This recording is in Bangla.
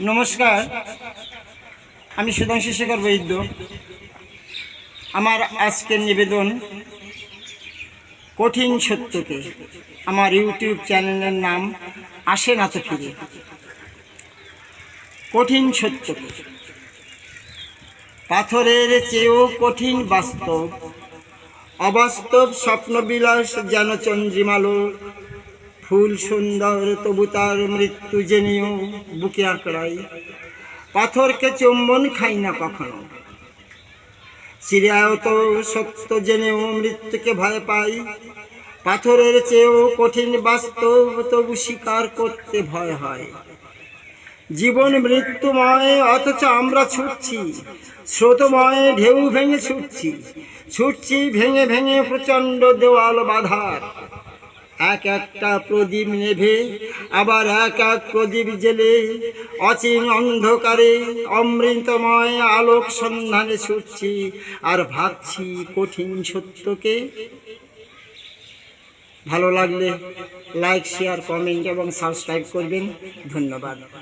নমস্কার, আমি সুধাংশু শেখর বৈদ্য। আমার আজকের নিবেদন কঠিন সত্যকে। আমার ইউটিউব চ্যানেলের নাম আসে না তো ফিরে। কঠিন সত্যকে। পাথরের চেয়েও কঠিন বাস্তব, অবাস্তব স্বপ্নবিলাস যেন চন্দ্রিমালো ফুল সুন্দর, তবু তার মৃত্যু জেনেও বুকে আঁকড়াই। পাথরকে চুম্বন খাই না কখনো। চিরায়ত সত্য জেনেও মৃত্যুকে ভয় পাই। পাথরের চেয়েও কঠিন বাস্তব তবু স্বীকার করতে ভয় হয়। জীবন মৃত্যুময়, অথচ আমরা ছুটছি। স্রোতময় ঢেউ ভেঙে ছুটছি। ছুটছি ভেঙে ভেঙে প্রচণ্ড দেওয়াল বাধার। এক একটা প্রদীপ নেভে, আবার এক এক প্রদীপ জেলে। অচিন অন্ধকারে অমৃতময় আলোক সন্ধানে ছুটছি আর ভাবছি কঠিন সত্যকে। ভালো লাগলে লাইক শেয়ার কমেন্ট এবং সাবস্ক্রাইব করবেন। ধন্যবাদ।